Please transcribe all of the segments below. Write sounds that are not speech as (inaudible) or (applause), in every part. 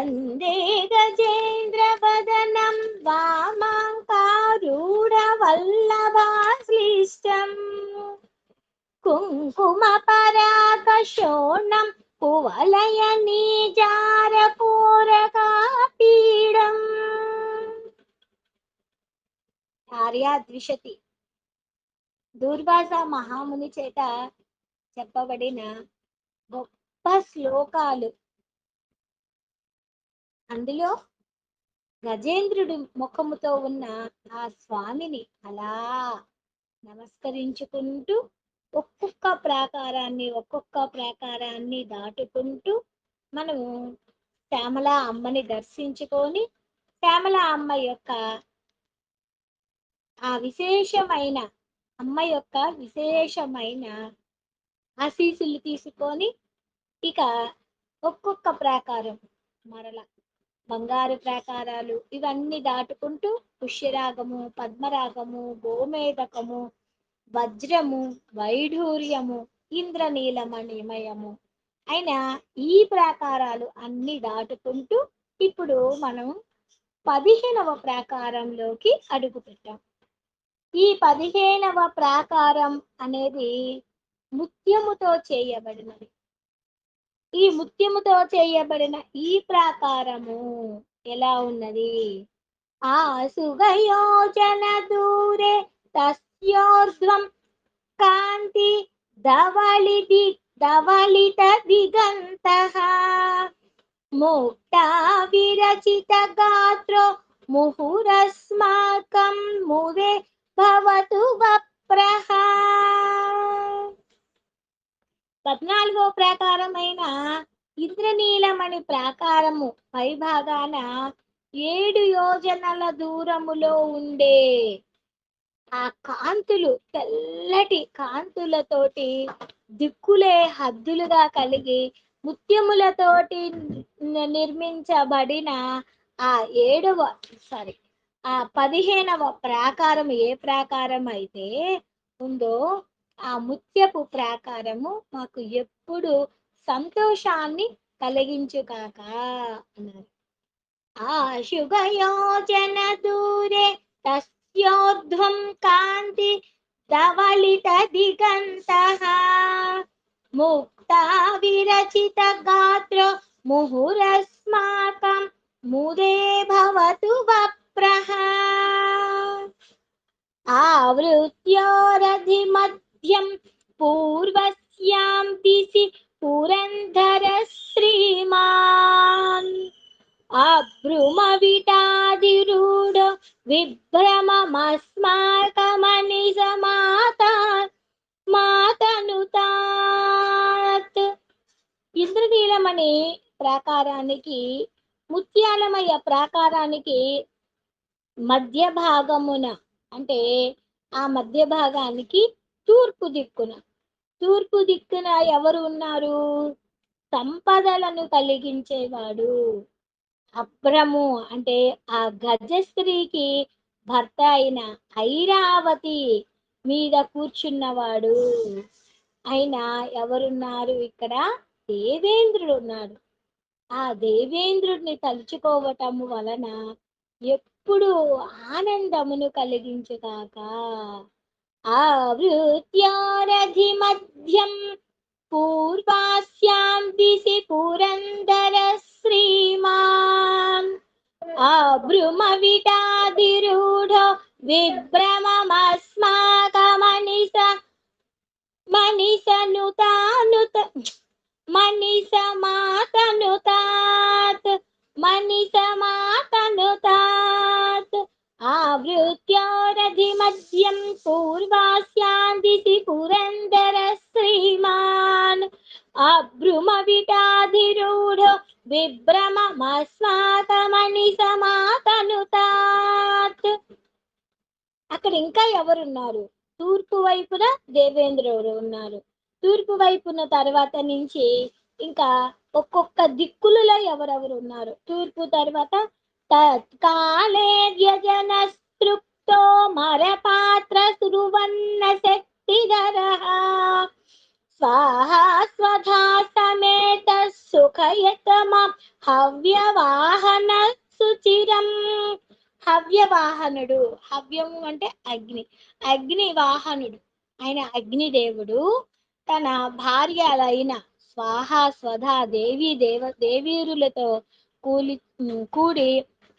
వందే గజేంద్రవదనం వదనం కుంకుమ పరాకశోణం కువలయ నీజారపూరకాపీడం పూరకాపీడం ఆర్యాద్విషతి దూర్వాస మహాముని చేత చెప్పబడిన గొప్ప శ్లోకాలు అందులో గజేంద్రుడి ముఖముతో ఉన్న ఆ స్వామిని అలా నమస్కరించుకుంటూ ఒక్కొక్క ప్రాకారాన్ని ఒక్కొక్క ప్రాకారాన్ని దాటుకుంటూ మనము శ్యామల అమ్మని దర్శించుకొని శ్యామల అమ్మ యొక్క ఆ విశేషమైన అమ్మ యొక్క విశేషమైన ఆశీసులు తీసుకొని ఇక ఒక్కొక్క ప్రాకారం మరల బంగారు ప్రాకారాలు ఇవన్నీ దాటుకుంటూ పుష్యరాగము పద్మరాగము గోమేదకము వజ్రము వైఢూర్యము ఇంద్రనీలమణిమయము. అయిన ఈ ప్రాకారాలు అన్ని దాటుకుంటూ ఇప్పుడు మనం పదిహేనవ ప్రాకారంలోకి అడుగు పెట్టాం. ఈ పదిహేనవ ప్రాకారం అనేది ముత్యముతో చేయబడినది. ఈ ముత్యముతో చేయబడిన ఈ ప్రాకారము ఎలా ఉన్నది? ఆ సుగయోజన దూరే తస్యోర్ధ్వం కాంతి ధవళిది ధవళిత దిగంత ముక్తా విరచిత గాత్రో ముహురస్మాకం మువే భవతు వప్రహ. పద్నాలుగో ప్రాకారమైన ఇంద్రనీలమణి ప్రాకారము పైభాగాన ఏడు యోజనల దూరములో ఉండే ఆ కాంతులు తెల్లటి కాంతులతోటి దిక్కులే హద్దులుగా కలిగి ముత్యములతోటి నిర్మించబడిన ఆ ఏడవ సారీ ఆ పదిహేనవ ప్రాకారం ఏ ప్రాకారం అయితే ఉందో ఆ ముత్యపు ప్రాకారము మాకు ఎప్పుడు సంతోషాన్ని కలిగించుకాక అన్నారు. ఆ శుభయోజన దూరే తస్యోర్ధ్వం కాంతి ధవళిత దిగంత. ముక్తా విరచిత గాత్ర ముహురస్మాకం ముదే భవతు వప్రహ. ఆవృత్యోరధిమత్ మధ్యం పూర్వస్యాం దిశి పురంధర శ్రీమాన్ అభ్రుమవిటాదిరూఢ విభ్రమమస్మాకమని సమాత మాతనుతాత్ ఇంద్రనీలమణి ప్రాకారానికి ముత్యాలమయ ప్రాకారానికి మధ్య భాగమున అంటే ఆ మధ్య భాగానికి తూర్పు దిక్కున. తూర్పు దిక్కున ఎవరు ఉన్నారు? సంపదలను కలిగించేవాడు. అభ్రము అంటే ఆ గజ స్త్రీకి భర్త అయిన ఐరావతి మీద కూర్చున్నవాడు. ఆయన ఎవరున్నారు? ఇక్కడ దేవేంద్రుడు ఉన్నాడు. ఆ దేవేంద్రుడిని తలుచుకోవటం వలన ఎప్పుడు ఆనందమును కలిగించుగాక. आवृत्यारधिमध्यम् पूर्वास्यां दिशि पुरन्दर श्रीमान्। अभ्रुमविटादिरूढो विभ्रममस्माकमनिस मनिषनुतानुत मनिषमातनुतात्। मनिषमातनुतात्। आवृत् మాతనుతాత్ మనిష మధ్యం పూర్వాస్యాందిసి పురందర శ్రీమాన్ అభ్రుమ విభ్రమ విభ్రమమస్మాకమని సమాతనుతాత్ అక్కడ ఇంకా ఎవరున్నారు? తూర్పు వైపున దేవేంద్రుడు ఉన్నారు. తూర్పు వైపున తర్వాత నుంచి ఇంకా ఒక్కొక్క దిక్కులలో ఎవరెవరు ఉన్నారు? తూర్పు తర్వాత తత్కాలే వ్యజన తృప్తో మరపాత్ర సురువన్న శక్తిధర స్వాహా స్వధా సమేత సుఖయతమ హవ్యవాహన సుచిరం హవ్యవాహనుడు హవ్యము అంటే అగ్ని అగ్ని వాహనుడు ఆయన అగ్నిదేవుడు తన భార్యలైన స్వాహ స్వధ దేవి దేవ దేవీరులతో కూలి కూడి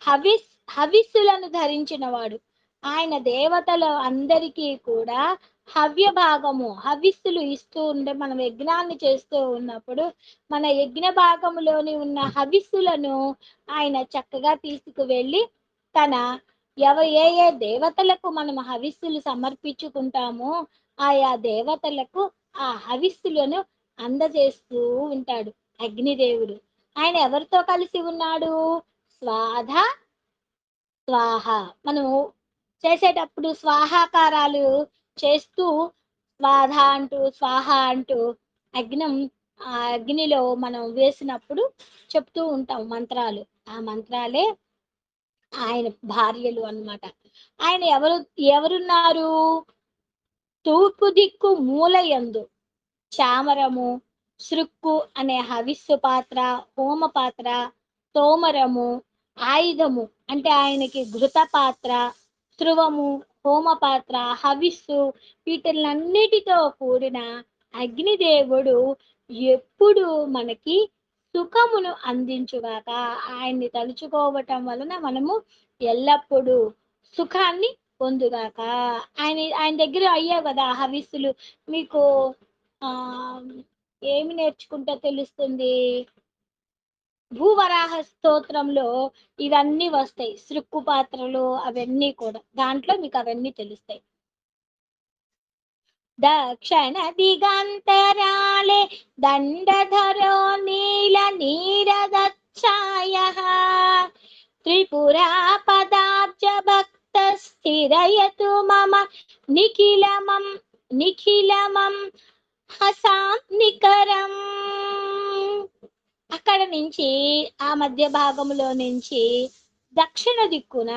హవిస్ హవిస్సులను ధరించినవాడు. ఆయన దేవతల అందరికీ కూడా హవ్య భాగము హవిస్సులు ఇస్తూ ఉండే మనం యజ్ఞాన్ని చేస్తూ ఉన్నప్పుడు మన యజ్ఞ భాగములోని ఉన్న హవిస్సులను ఆయన చక్కగా తీసుకువెళ్ళి తన ఎవ ఏ ఏ దేవతలకు మనం హవిస్సులు సమర్పించుకుంటామో ఆయా దేవతలకు ఆ హవిస్సులను అందజేస్తూ ఉంటాడు అగ్నిదేవుడు. ఆయన ఎవరితో కలిసి ఉన్నాడు? స్వాధ స్వాహ. మనము చేసేటప్పుడు స్వాహాకారాలు చేస్తూ స్వాధ అంటూ స్వాహ అంటూ అగ్నం ఆ అగ్నిలో మనం వేసినప్పుడు చెప్తూ ఉంటాం మంత్రాలు. ఆ మంత్రాలే ఆయన భార్యలు అన్నమాట. ఆయన ఎవరు ఎవరున్నారు? తూర్పు దిక్కు మూలయందు చామరము సృక్కు అనే హవిస్సు పాత్ర హోమ పాత్ర తోమరము ఆయుధము అంటే ఆయనకి ఘృత పాత్ర ధ్రువము హోమ పాత్ర హవిస్సు వీటిలన్నిటితో కూడిన అగ్నిదేవుడు ఎప్పుడు మనకి సుఖమును అందించుగాక ఆయన్ని తలుచుకోవటం వలన మనము ఎల్లప్పుడూ సుఖాన్ని పొందుగాక. ఆయన ఆయన దగ్గర అయ్యావు కదా హవిస్సులు. మీకు ఏమి నేర్చుకుంటే తెలుస్తుంది? భూవరాహ స్తోత్రంలో ఇవన్నీ వస్తాయి. సృక్కు పాత్రలు అవన్నీ కూడా. దాంట్లో మీకు అవన్నీ తెలుస్తాయి. దక్షిణ దిగంతరాళే దండధరో నీల నీరదచ్చాయ త్రిపురా పదాబ్జ భక్త స్థిరయతు మమ నిఖిలమం నిఖిలమం హసాం నికరం. అక్కడ నుంచి ఆ మధ్య భాగంలో నుంచి దక్షిణ దిక్కున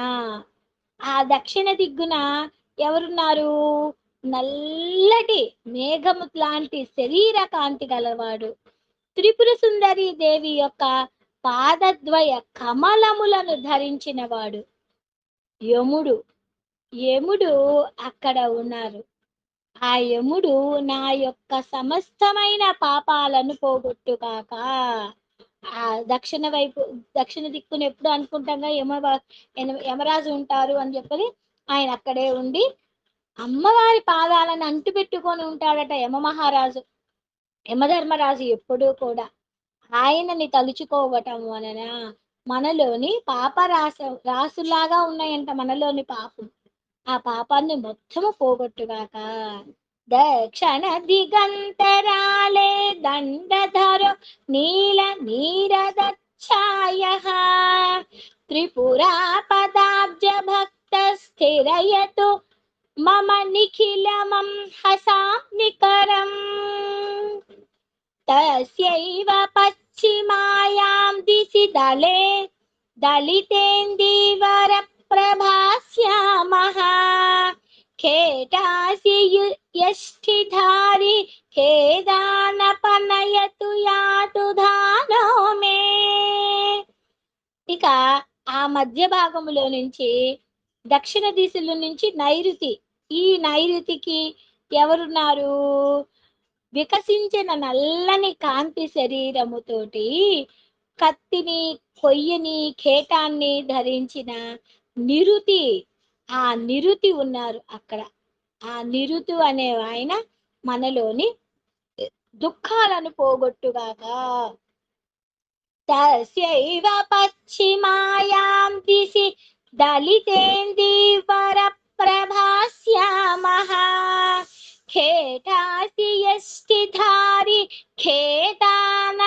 ఆ దక్షిణ దిక్కున ఎవరున్నారు? నల్లటి మేఘము లాంటి శరీర కాంతి గలవాడు. త్రిపుర సుందరి దేవి యొక్క పాదద్వయ కమలములను ధరించినవాడు. యముడు యముడు అక్కడ ఉన్నారు. ఆ యముడు నా యొక్క సమస్తమైన పాపాలను పోగొట్టుగాక ఆ దక్షిణ వైపు దక్షిణ దిక్కును ఎప్పుడు అనుకుంటాగా? యమ యమరాజు ఉంటారు అని చెప్పని ఆయన అక్కడే ఉండి అమ్మవారి పాదాలను అంటు పెట్టుకొని ఉంటాడట యమ మహారాజు. యమధర్మరాజు ఎప్పుడూ కూడా ఆయనని తలుచుకోవటం వలన మనలోని పాప రాస రాసులాగా ఉన్నాయంట మనలోని పాపం. ఆ పాపాన్ని మొత్తము పోగొట్టుగాక दक्षिणदिगन्तराले दण्डधरो नीलनीरदच्छायः त्रिपुरापदाब्जभक्तस्थिरयतु मम निखिलमं हसां निकरम् तस्यैव पश्चिमायां दिशि दले दलितेन्दीवरप्रभास्यामः। खेटासि పశ్చిమాయాం దిశి దళే దళితేందీవర ప్రభాస్యామः ఖేదానపనయతు ఇక ఆ మధ్య భాగంలో నుంచి దక్షిణ దిశలో నుంచి నైరుతి. ఈ నైరుతికి ఎవరున్నారు? వికసించిన నల్లని కాంతి శరీరముతోటి కత్తిని కొయ్యని కేటాన్ని ధరించిన నిరుతి. ఆ నిరుతి ఉన్నారు అక్కడ. ఆ నిరుతు అనే ఆయన మనలోని దుఃఖాలను పోగొట్టుగాక తస్యైవ పశ్చిమాయాం దిశి దళితేంది ప్రభాస్యామः ఖేటాసి యష్టిధారి ఖేదాన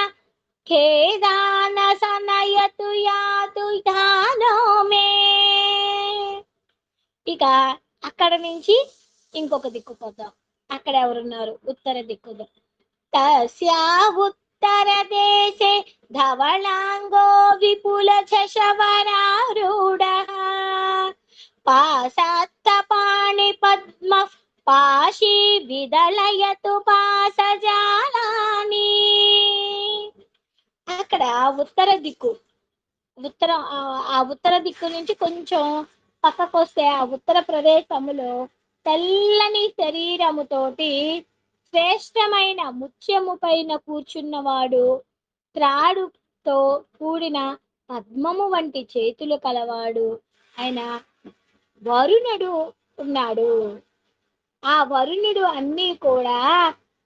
ఖేదాన సనయతు యాతు ధానో మే ఇక అక్కడ నుంచి ఇంకొక దిక్కు పోతాం. అక్కడ ఎవరున్నారు? ఉత్తర దిక్కు తస్యా ఉత్తర దేశే ధవళాంగో విపుల చశవరారుడ పాశాత్త పాణి పద్మ పాశి విదళయతు పాసజాలాని అక్కడ ఉత్తర దిక్కు. ఉత్తర ఆ ఉత్తర దిక్కు నుంచి కొంచెం పక్కకొస్తే ఆ ఉత్తర ప్రదేశంలో తెల్లని శరీరముతోటి శ్రేష్టమైన ముత్యము పైన కూర్చున్నవాడు త్రాడుతో కూడిన పద్మము వంటి చేతులు కలవాడు. ఆయన వరుణుడు ఉన్నాడు. ఆ వరుణుడు అన్నీ కూడా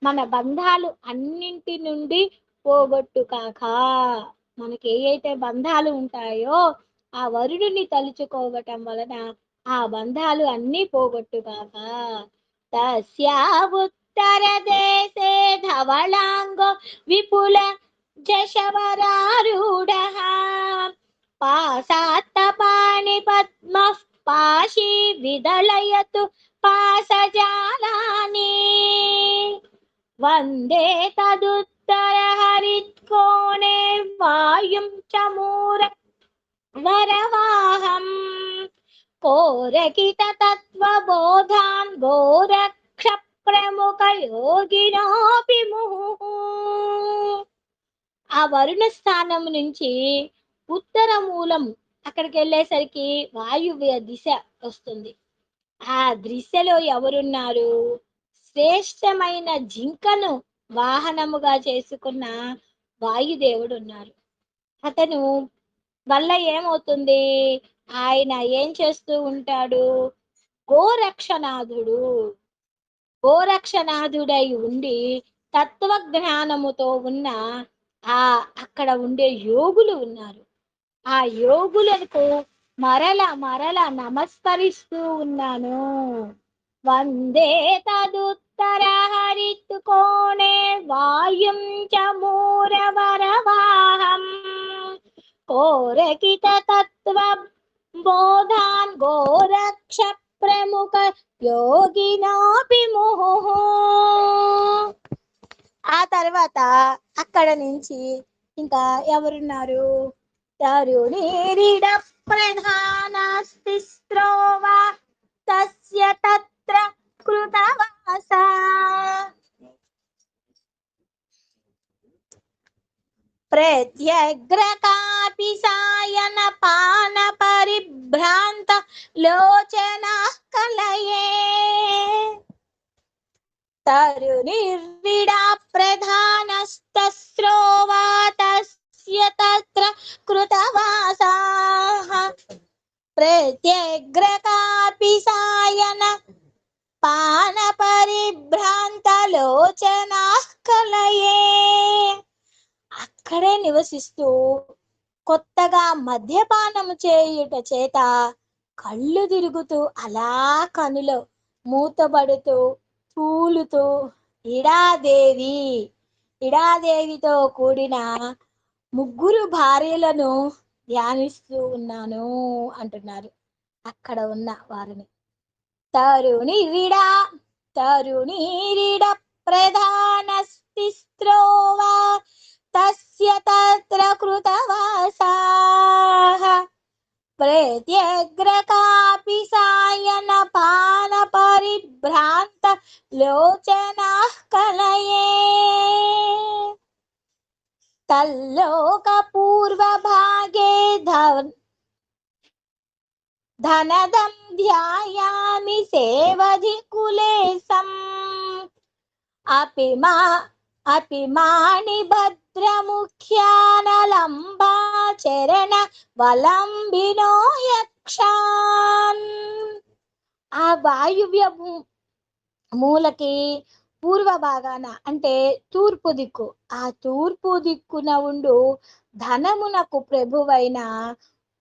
మన బంధాలు అన్నింటి నుండి పోగొట్టు కాక. మనకి ఏ అయితే బంధాలు ఉంటాయో ఆ వరుడిని తలుచుకోవటం వలన ఆ బంధాలు అన్నీ పోగొట్టుగాక తస్యా ఉత్తర దేశే ధవళాంగో విపుల జశవరారూఢ. పాసాత్తపాణి పద్మ పాశీ విదళయతు పాసజాలాని వందే తదుత్తర హరిత్కోణే వాయుం చమూర వరవాహం. కోరకిత తత్వబోధాన్ గోరక్ష ప్రముఖ యోగినోపి ఆ వరుణ స్థానం నుంచి ఉత్తర మూలం అక్కడికి వెళ్ళేసరికి వాయువ్య దిశ వస్తుంది. ఆ దిశలో ఎవరున్నారు? శ్రేష్టమైన జింకను వాహనముగా చేసుకున్న వాయుదేవుడు ఉన్నారు. అతను వల్ల ఏమవుతుంది? ఆయన ఏం చేస్తూ ఉంటాడు? గోరక్షనాథుడు గోరక్షనాథుడై ఉండి తత్వజ్ఞానముతో ఉన్న ఆ అక్కడ ఉండే యోగులు ఉన్నారు. ఆ యోగులకు మరల మరల నమస్కరిస్తూ ఉన్నాను. వందే తదుత్తర హరిత్కోణే వాయుం చమూరవరవాహం కోరకిత తత్వ బోధాన్ గోరక్ష ప్రముఖ యోగినాపి మోహో ఆ తర్వాత అక్కడ నుంచి ఇంకా ఎవరున్నారు? తరుణీరిడ ప్రధానాస్తి స్త్రోవా తస్య తత్ర కృతవాస। ప్రత్యగ్రకాపి సాయన పాన నిర్విడా ప్రధానస్తస్రోవా తస్య తత్ర కృతవాసాః ప్రత్యగ్రకాపి సాయన పాన పరిభ్రాంతలోచనా కలయే అక్కడే నివసిస్తూ కొత్తగా మద్యపానము చేయుట చేత కళ్ళు తిరుగుతూ అలా కనులో మూతబడుతూ తూలుతూ ఇడాదేవి. ఇడాదేవితో కూడిన ముగ్గురు భార్యలను ధ్యానిస్తూ ఉన్నాను అంటున్నారు. అక్కడ ఉన్న వారిని. తరుణి విడా తరుణీరిడ ప్రధానస్తి స్త్రోవా తస్య తత్ర కృతవాసాః. ప్రత్యగ్రకాపి సాయన పాన పరిభ్రాంత లోచనా కలయే తల్లోక పూర్వభాగే ధన్ ధనదం ధ్యాయామి సేవధి కులేశం చరణ వలంబినో యక్షాన్ ఆ వాయువ్య మూలకి పూర్వ భాగాన అంటే తూర్పు దిక్కు. ఆ తూర్పు దిక్కున ఉండు ధనమునకు ప్రభువైన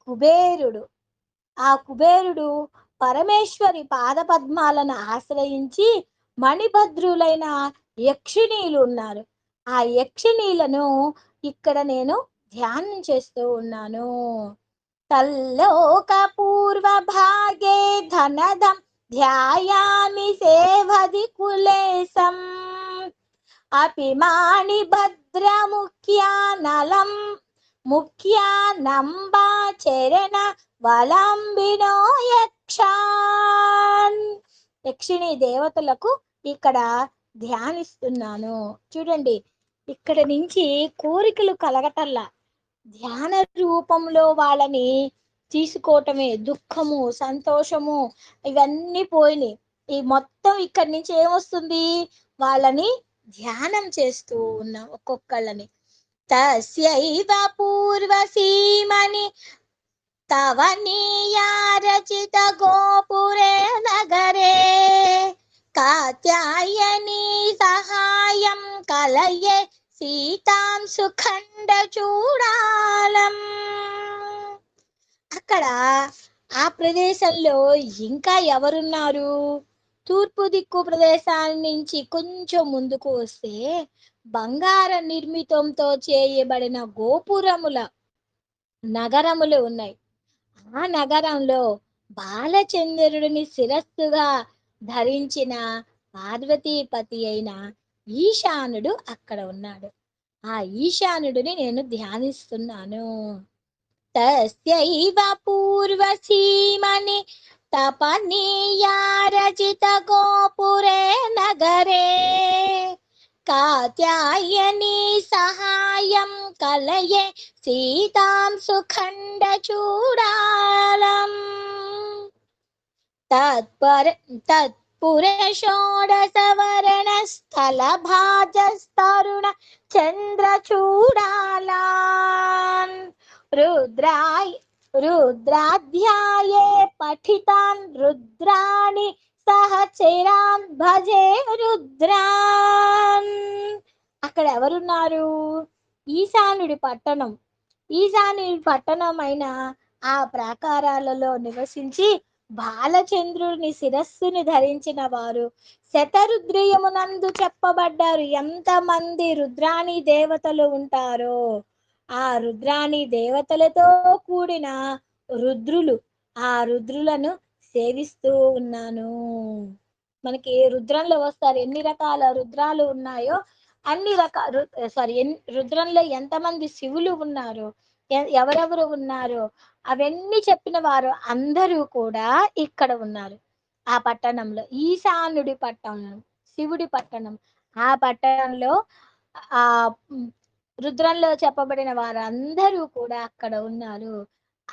కుబేరుడు. ఆ కుబేరుడు పరమేశ్వరి పాదపద్మాలను ఆశ్రయించి మణిభద్రులైన యక్షిణీలు ఉన్నారు. ఆ యక్షిణీలను ఇక్కడ నేను ధ్యానం చేస్తూ ఉన్నాను. తల్లోక పూర్వ భాగే ధనదం ధ్యాయామి సేవది కులేశం. అపి మాణి భద్ర ముఖ్యానలం ముఖ్యానంబా చరణ వలంబినో యక్షాన్. యక్షిణి దేవతలకు ఇక్కడ ధ్యానిస్తున్నాను. చూడండి ఇక్కడ నుంచి కోరికలు కలగటల్లా ధ్యాన రూపంలో వాళ్ళని తీసుకోవటమే దుఃఖము సంతోషము ఇవన్నీ పోయినాయి. ఈ మొత్తం ఇక్కడి నుంచి ఏమొస్తుంది? వాళ్ళని ధ్యానం చేస్తూ ఉన్నాం ఒక్కొక్కళ్ళని. తస్యైవ పూర్వసీమని తవ రచిత గోపురే నగరే. కాత్యాయని సహాయం కలయే సీతాం సుఖండ చూడాలం. అక్కడ ఆ ప్రదేశంలో ఇంకా ఎవరున్నారు? తూర్పు దిక్కు ప్రదేశాల నుంచి కొంచెం ముందుకు వస్తే బంగార నిర్మితంతో చేయబడిన గోపురముల నగరములు ఉన్నాయి. ఆ నగరంలో బాలచంద్రుడిని శిరస్సుగా ధరించిన పార్వతీపతి అయిన ఈశానుడు అక్కడ ఉన్నాడు. ఆ ఈశానుడిని నేను ధ్యానిస్తున్నాను. తస్యైవ పూర్వసీమని తపనీయారచిత గోపురే నగరే. కాత్యాయని సహాయం కలయే సీతాం సుఖండ చూడాలం. తత్పర తత్ షోడసవరణ స్థల భాజస్తరుణ చంద్ర చూడాలాన్ రుద్రాయ్ రుద్రాధ్యాయే పఠితాన్ రుద్రాణి సహచరాన్ భజే రుద్రాన్. అక్కడ ఎవరున్నారు? ఈశానుడి పట్టణం. ఈశానుడి పట్టణమైన ఆ ప్రాకారాలలో నివసించి బాలచంద్రుడిని శిరస్సుని ధరించిన వారు శతరుద్రియమునందు చెప్పబడ్డారు ఎంతమంది రుద్రాణి దేవతలు ఉంటారో. ఆ రుద్రాణి దేవతలతో కూడిన రుద్రులు ఆ రుద్రులను సేవిస్తూ ఉన్నాను. మనకి రుద్రంలో వస్తారు ఎన్ని రకాల రుద్రాలు ఉన్నాయో అన్ని రకాల సారీ రుద్రంలో ఎంతమంది శివులు ఉన్నారో ఎవరెవరు ఉన్నారో అవన్నీ చెప్పిన వారు అందరూ కూడా ఇక్కడ ఉన్నారు. ఆ పట్టణంలో ఈశానుడి పట్టణం శివుడి పట్టణం. ఆ పట్టణంలో ఆ రుద్రంలో చెప్పబడిన వారు అందరూ కూడా అక్కడ ఉన్నారు.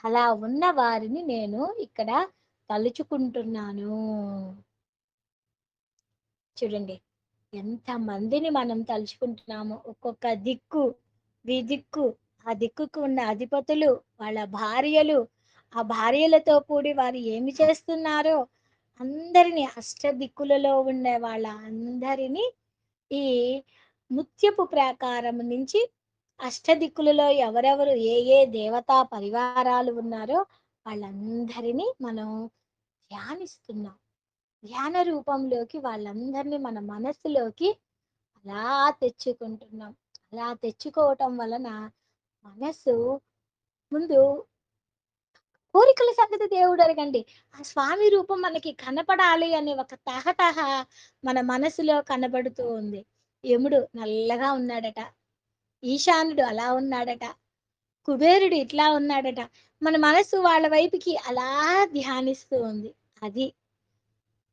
అలా ఉన్న వారిని నేను ఇక్కడ తలుచుకుంటున్నాను. చూడండి ఎంత మందిని మనం తలుచుకుంటున్నాము. ఒక్కొక్క దిక్కు విదిక్కు దిక్కు ఆ దిక్కుకు ఉన్న అధిపతులు వాళ్ళ భార్యలు ఆ భార్యలతో కూడి వారు ఏమి చేస్తున్నారో అందరినీ అష్ట దిక్కులలో ఉండే వాళ్ళ అందరినీ ఈ ముత్యపు ప్రాకారం నుంచి అష్టదిక్కులలో ఎవరెవరు ఏ ఏ దేవతా పరివారాలు ఉన్నారో వాళ్ళందరినీ మనం ధ్యానిస్తున్నాం. ధ్యాన రూపంలోకి వాళ్ళందరినీ మన మనస్సులోకి అలా తెచ్చుకుంటున్నాం. అలా తెచ్చుకోవటం వలన మనస్సు ముందు కోరికల సంగతి దేవుడు అడగండి. ఆ స్వామి రూపం మనకి కనపడాలి అనే ఒక తహతహ మన మనసులో కనబడుతూ ఉంది. యముడు నల్లగా ఉన్నాడట. ఈశానుడు అలా ఉన్నాడట. కుబేరుడు ఇట్లా ఉన్నాడట. మన మనసు వాళ్ళ వైపుకి అలా ధ్యానిస్తూ ఉంది. అది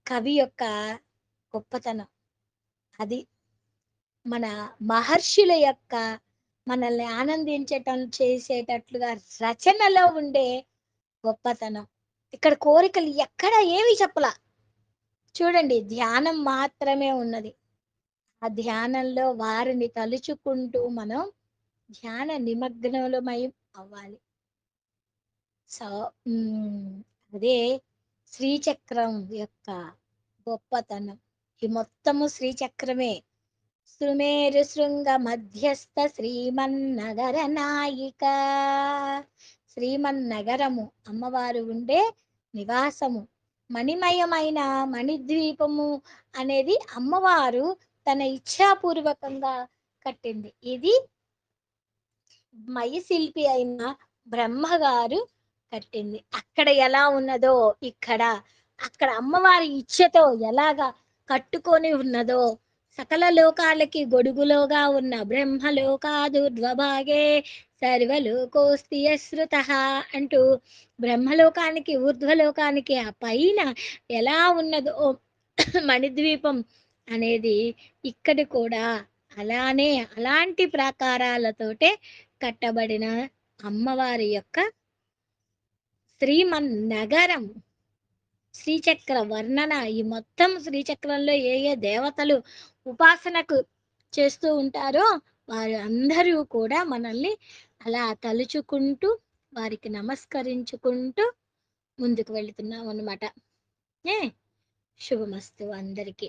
కవి యొక్క గొప్పతనం. అది మన మహర్షుల యొక్క మనల్ని ఆనందించటం చేసేటట్లుగా రచనలో ఉండే గొప్పతనం. ఇక్కడ కోరికలు ఎక్కడ ఏమి చెప్పలా. చూడండి ధ్యానం మాత్రమే ఉన్నది. ఆ ధ్యానంలో వారిని తలుచుకుంటూ మనం ధ్యాన నిమగ్నమై అవ్వాలి. సో అదే శ్రీచక్రం యొక్క గొప్పతనం. ఈ మొత్తము శ్రీచక్రమే. సుమేరు శృంగ మధ్యస్థ శ్రీమన్నగర నాయిక శ్రీమన్నగరము అమ్మవారు ఉండే నివాసము. మణిమయమైన మణిద్వీపము అనేది అమ్మవారు తన ఇచ్ఛాపూర్వకంగా కట్టింది. ఇది మయశిల్పి అయిన బ్రహ్మగారు కట్టింది. అక్కడ ఎలా ఉన్నదో ఇక్కడ అక్కడ అమ్మవారి ఇచ్ఛతో ఎలాగా కట్టుకొని ఉన్నదో సకల లోకాలకి గొడుగులోగా ఉన్న బ్రహ్మలోకాదుర్ధ్వభాగే సర్వలోకోస్తి అశ్రుత అంటూ బ్రహ్మలోకానికి ఊర్ధ్వలోకానికి ఆ పైన ఎలా ఉన్నదో (coughs) మణిద్వీపం అనేది ఇక్కడ కూడా అలానే అలాంటి ప్రాకారాలతోటే కట్టబడిన అమ్మవారి యొక్క శ్రీమన్ నగరం. శ్రీచక్ర వర్ణన. ఈ మొత్తం శ్రీచక్రంలో ఏ ఏ దేవతలు ఉపాసనకు చేస్తూ ఉంటారో వారు అందరూ కూడా మనల్ని అలా తలుచుకుంటూ వారికి నమస్కరించుకుంటూ ముందుకు వెళుతున్నాం అన్నమాట ఏ? శుభమస్తు అందరికీ.